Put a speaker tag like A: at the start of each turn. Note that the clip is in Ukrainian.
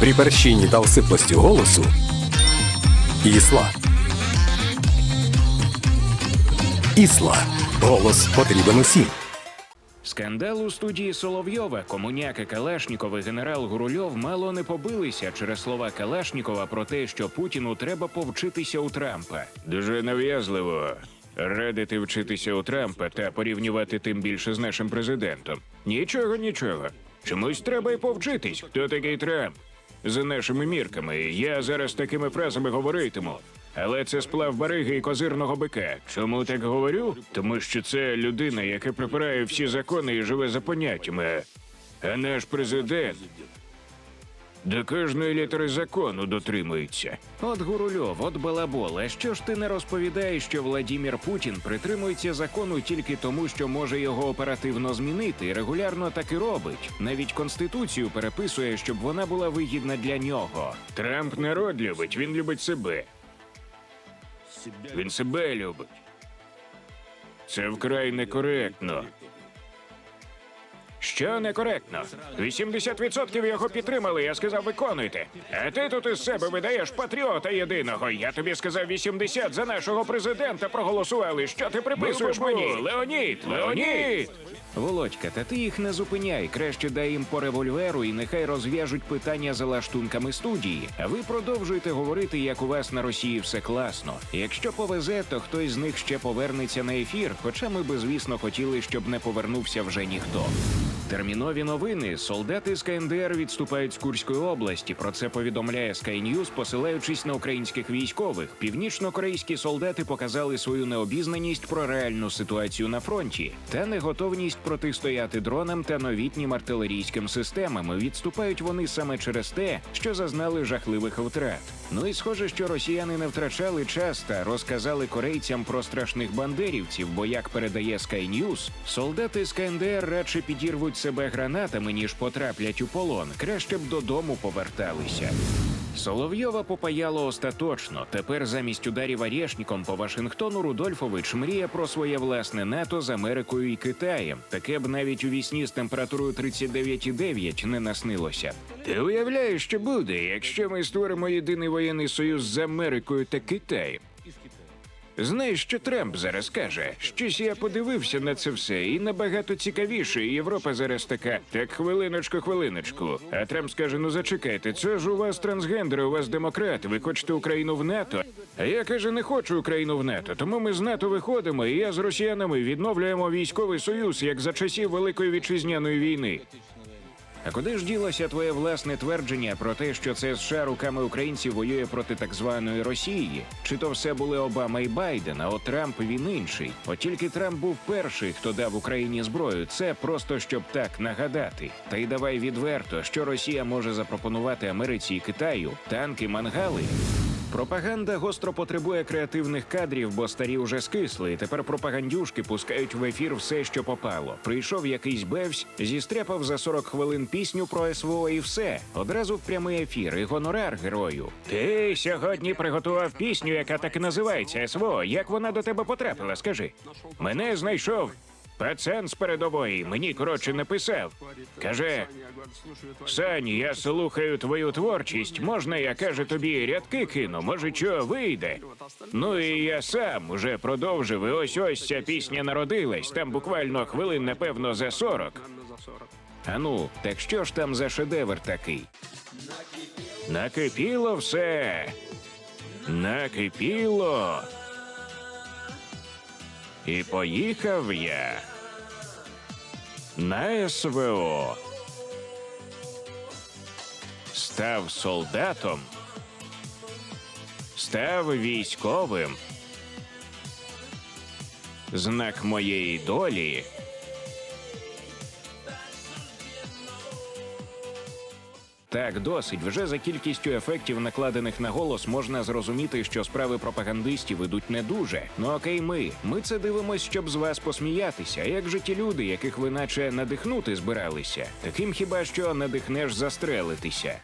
A: При перщині та осиплості голосу Ісла. Ісла. Голос потрібен усім.
B: Скандал у студії Соловйова, комуняки Калашніков і генерал Гурульов мало не побилися через слова Калашнікова про те, що Путіну треба повчитися у Трампа. Дуже нав'язливо радити вчитися у Трампа та порівнювати тим більше з нашим президентом. Нічого, нічого. Чомусь треба й повчитись. Хто такий Трамп? За нашими мірками, я зараз такими фразами говоритиму. Але це сплав бариги і козирного бика. Чому так говорю? Тому що це людина, яка припирає всі закони і живе за поняттями. А наш президент до кожної літери закону дотримується. От Гурульов, от балабол. А що ж ти не розповідаєш, що Владімір Путін притримується закону тільки тому, що може його оперативно змінити, регулярно так і робить. Навіть конституцію переписує, щоб вона була вигідна для нього. Трамп народ любить, він любить себе. Він себе любить. Це вкрай некоректно. Що некоректно? 80% його підтримали, я сказав, виконуйте. А ти тут із себе видаєш патріота єдиного. Я тобі сказав 80 за нашого президента проголосували. Що ти приписуєш мені? Леонід! Леонід! Володька, та ти їх не зупиняй. Краще дай їм по револьверу і нехай розв'яжуть питання за лаштунками студії. А ви продовжуйте говорити, як у вас на Росії все класно. Якщо повезе, то хтось з них ще повернеться на ефір, хоча ми би, звісно, хотіли, щоб не повернувся вже ніхто. Термінові новини. Солдати з КНДР відступають з Курської області. Про це повідомляє Sky News, посилаючись на українських військових. Північно-корейські солдати показали свою необізнаність про реальну ситуацію на фронті та неготовність протистояти дронам та новітнім артилерійським системам. Відступають вони саме через те, що зазнали жахливих втрат. Ну і схоже, що росіяни не втрачали час та розказали корейцям про страшних бандерівців, бо як передає Sky News, солдати з КНДР радше підірвуть себе гранатами, ніж потраплять у полон. Краще б додому поверталися. Соловйова попаяло остаточно. Тепер замість ударів Арєшніком по Вашингтону Рудольфович мріє про своє власне НАТО з Америкою і Китаєм. Таке б навіть у вісні з температурою 39,9 не наснилося. Ти уявляєш, що буде, якщо ми створимо єдиний воєнний союз з Америкою та Китаєм? Знаєш, що Трамп зараз каже? Щось я подивився на це все, і набагато цікавіше. І Європа зараз така. Так, хвилиночку, хвилиночку. А Трамп скаже: ну зачекайте, це ж у вас трансгендери, у вас демократи. Ви хочете Україну в НАТО? А я каже, не хочу Україну в НАТО. Тому ми з НАТО виходимо, і я з росіянами відновлюємо військовий союз, як за часів Великої вітчизняної війни. А куди ж ділося твоє власне твердження про те, що це США руками українців воює проти так званої Росії? Чи то все були Обама і Байден, а от Трамп він інший? От тільки Трамп був перший, хто дав Україні зброю. Це просто щоб так нагадати. Та й давай відверто, що Росія може запропонувати Америці і Китаю танки, мангали. Пропаганда гостро потребує креативних кадрів, бо старі вже скисли. І тепер пропагандюшки пускають в ефір все, що попало. Прийшов якийсь бевсь, зістряпав за 40 хвилин пісню про СВО і все. Одразу в прямий ефір і гонорар герою. Ти сьогодні приготував пісню, яка так і називається СВО. Як вона до тебе потрапила? Скажи. Мене знайшов. Пацан з передової мені коротше написав. Каже: Сань, я слухаю твою творчість. Можна я каже тобі рядки кину? Може, що вийде? Ну і я сам уже продовжив. І ось ось ця пісня народилась. Там буквально хвилин, напевно, за 40. А ну, так що ж там за шедевр такий? Накипіло все. Накипіло. І поїхав я на СВО. Став солдатом, став військовим. Знак моєї долі. Так, досить. Вже за кількістю ефектів, накладених на голос, можна зрозуміти, що справи пропагандистів ідуть не дуже. Ну окей, ми. Ми це дивимось, щоб з вас посміятися. Як же ті люди, яких ви наче надихнути збиралися? Таким хіба що надихнеш застрелитися.